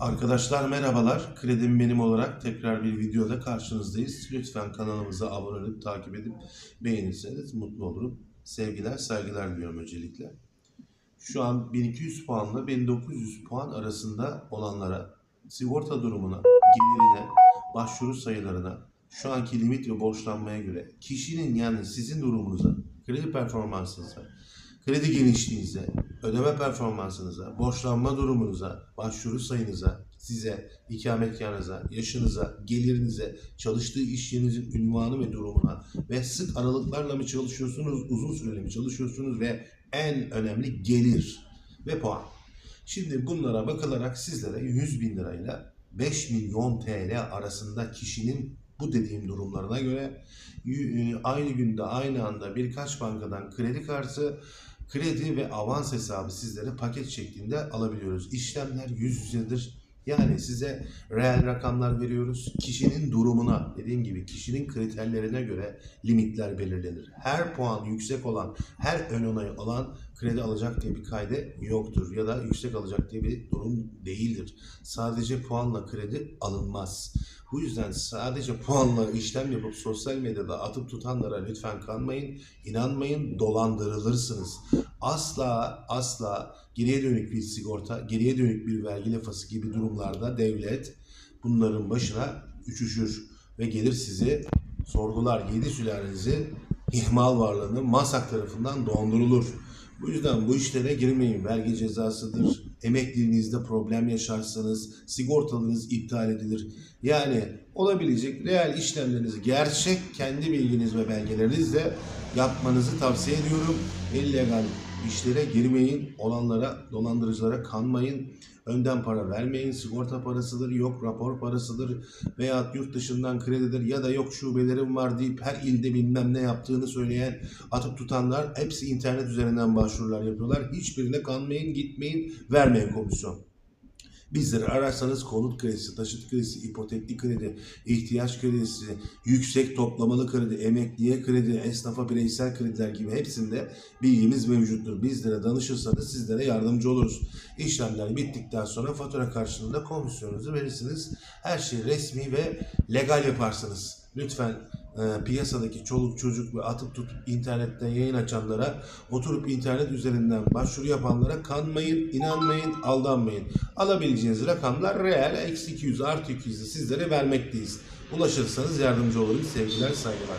Arkadaşlar merhabalar. Kredim benim olarak tekrar bir videoda karşınızdayız. Lütfen kanalımıza abone olup takip edip beğenirseniz mutlu olurum. Sevgiler, saygılar diliyorum öncelikle. Şu an 1200 puanla 1900 puan arasında olanlara sigorta durumuna, gelirine, başvuru sayılarına, şu anki limit ve borçlanmaya göre kişinin yani sizin durumunuza, kredi performansınıza, kredi genişliğinize, ödeme performansınıza, borçlanma durumunuza, başvuru sayınıza, size, ikametgahınıza, yaşınıza, gelirinize, çalıştığı iş yerinizin ünvanı ve durumuna ve sık aralıklarla mı çalışıyorsunuz, uzun süreli mi çalışıyorsunuz ve en önemli gelir ve puan. Şimdi bunlara bakılarak sizlere 100 bin lirayla 5 milyon TL arasında kişinin bu dediğim durumlarına göre aynı günde aynı anda birkaç bankadan kredi kartı kredi ve avans hesabı sizlere paket şeklinde alabiliyoruz. İşlemler yüz yüzedir. Yani size reel rakamlar veriyoruz. Kişinin durumuna, dediğim gibi kişinin kriterlerine göre limitler belirlenir. Her puan yüksek olan, her ön onay alan kredi alacak diye bir kaydı yoktur. Ya da yüksek alacak diye bir durum değildir. Sadece puanla kredi alınmaz. Bu yüzden sadece puanla işlem yapıp sosyal medyada atıp tutanlara lütfen kanmayın, inanmayın, dolandırılırsınız. Asla asla geriye dönük bir sigorta, geriye dönük bir vergi lafası gibi durumlarda devlet bunların başına üşüşür ve gelir sizi sorgular. Yedi sülalenizi ihmal varlığını MASAK tarafından dondurulur. Bu yüzden bu işlere girmeyin. Vergi cezasıdır. Emekliliğinizde problem yaşarsanız sigortalarınız iptal edilir. Yani olabilecek reel işlemlerinizi gerçek kendi bilginiz ve belgelerinizle yapmanızı tavsiye ediyorum. İllegal işlere girmeyin. Olanlara, dolandırıcılara kanmayın. Önden para vermeyin. Sigorta parasıdır, yok rapor parasıdır veya yurt dışından kredidir ya da yok şubelerim var deyip her ilde bilmem ne yaptığını söyleyen atıp tutanlar hepsi internet üzerinden başvurular yapıyorlar. Hiçbirine kanmayın, gitmeyin, vermeyin komisyon. Bizleri ararsanız konut kredisi, taşıt kredisi, ipotekli kredi, ihtiyaç kredisi, yüksek toplamalı kredi, emekliye kredi, esnafa bireysel krediler gibi hepsinde bilgimiz mevcuttur. Bizlere danışırsanız sizlere yardımcı oluruz. İşlemler bittikten sonra fatura karşılığında komisyonunuzu verirsiniz. Her şeyi resmi ve legal yaparsınız. Lütfen e, piyasadaki çoluk çocuk ve atıp tutup internetten yayın açanlara, oturup internet üzerinden başvuru yapanlara kanmayın, inanmayın, aldanmayın. Alabileceğiniz rakamlar reel, eksi 200 artı 200'ü sizlere vermekteyiz. Ulaşırsanız yardımcı oluruz. Sevgiler, saygılar.